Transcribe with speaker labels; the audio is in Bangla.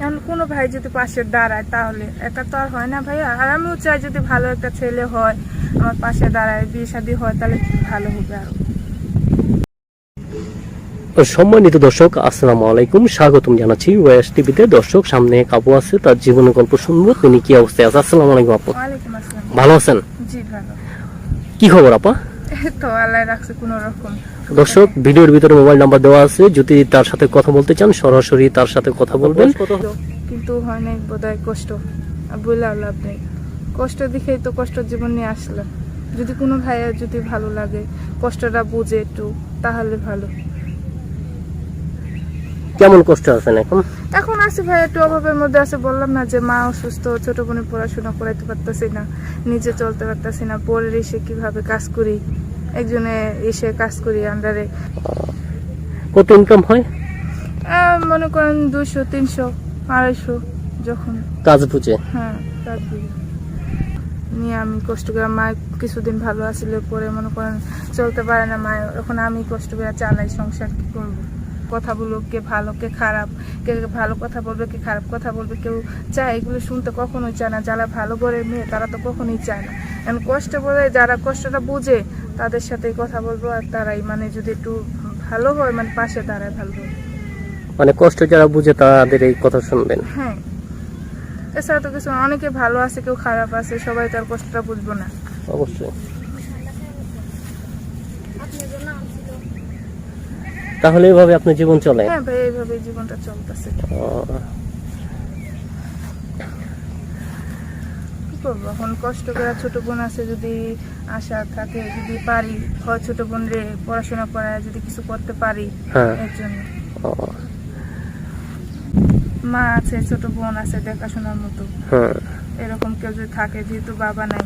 Speaker 1: এখন কোনো ভাই যদি পাশে দাঁড়ায় তাহলে একা তো আর হয় না ভাইয়া। আর আমিও চাই যদি ভালো একটা ছেলে হয় আমার পাশে দাঁড়ায় বিয়ে শাদী হয় তাহলে ভালো হবে আরও।
Speaker 2: সম্মানিত দর্শক আসসালামু আলাইকুম স্বাগতম জানাচ্ছি ওয়াইএস টিভিতে। দর্শক সামনে এক আপু আছে তার জীবনের গল্প শুনব তিনি কি অবস্থায় আছে? আসসালামু আলাইকুম আপু। ভালো আছেন। কি খবর আপা?
Speaker 1: তো আল্লাহ রাখছে কোনো রকম।
Speaker 2: দর্শক ভিডিওর ভিতরে মোবাইল নাম্বার দেওয়া আছে। যদি তার সাথে কথা বলতে চান সরাসরি তার সাথে কথা বলবেন।
Speaker 1: কিন্তু হয় নাই বোধহয় কষ্ট। আর বলে লাভ নেই। কষ্ট দেখেই তো কষ্ট জীবন নিয়ে আসলাম। যদি কোনো ভাইয়ের যদি ভালো লাগে কষ্টটা বুঝে একটু তাহলে ভালো।
Speaker 2: কেমন কষ্ট আছেন এখন?
Speaker 1: এখন আছে ভাই একটু অভাবের মধ্যে আছে। বললাম না যে মা অসুস্থ ছোট বোনের পড়াশোনা করাইতে পারতেছি না নিজে চলতে পারতেছি না পরের এসে কীভাবে কাজ করি? একজনে এসে কাজ করি আন্ডারে
Speaker 2: কত ইনকাম হয়?
Speaker 1: মনে করেন দুশো তিনশো আড়াইশো যখন।
Speaker 2: কাজ বুঝে।
Speaker 1: হ্যাঁ কাজ। নিয়ে আমি কষ্ট করে মা কিছুদিন ভালো আসলে পরে মনে করেন চলতে পারে না মা এখন আমি কষ্ট করে চালাই সংসার কি করব? কথা বলব কে ভালো কে খারাপ কে ভালো কথা বলবে কে খারাপ কথা বলবে কেউ চায় এগুলো শুনতে কখনোই চায় না। যারা ভালো করে মেয়ে তারা তো কখনোই চায় না। এখন কষ্ট বলে যারা কষ্টটা বুঝে তাদের সাথে কথা বলব আর তারাই মানে যদি একটু ভালো হয় মানে পাশে দাঁড়ায় ভালো হয়।
Speaker 2: মানে কষ্ট যারা বুঝে তাদের এই কথা শুনবেন।
Speaker 1: হ্যাঁ। এছাড়া তো কিছু অনেকে ভালো আছে কেউ খারাপ আছে সবাই তার কষ্টটা বুঝব না।
Speaker 2: অবশ্যই। তাহলে এভাবে আপনার জীবন চলে?
Speaker 1: হ্যাঁ ভাই এইভাবে জীবনটা চলতেছে
Speaker 2: আহ,
Speaker 1: কি করব? এখন কষ্ট করে ছোট বোন আছে যদি আশা থাকে যদি পারি হয় ছোট বোন রে পড়াশোনা করায় যদি কিছু করতে পারি
Speaker 2: হ্যাঁ।
Speaker 1: এর জন্য। মা আছে ছোট বোন আছে দেখাশোনার মতো।
Speaker 2: হ্যাঁ।
Speaker 1: এরকম কেউ যদি থাকে যেহেতু বাবা নাই।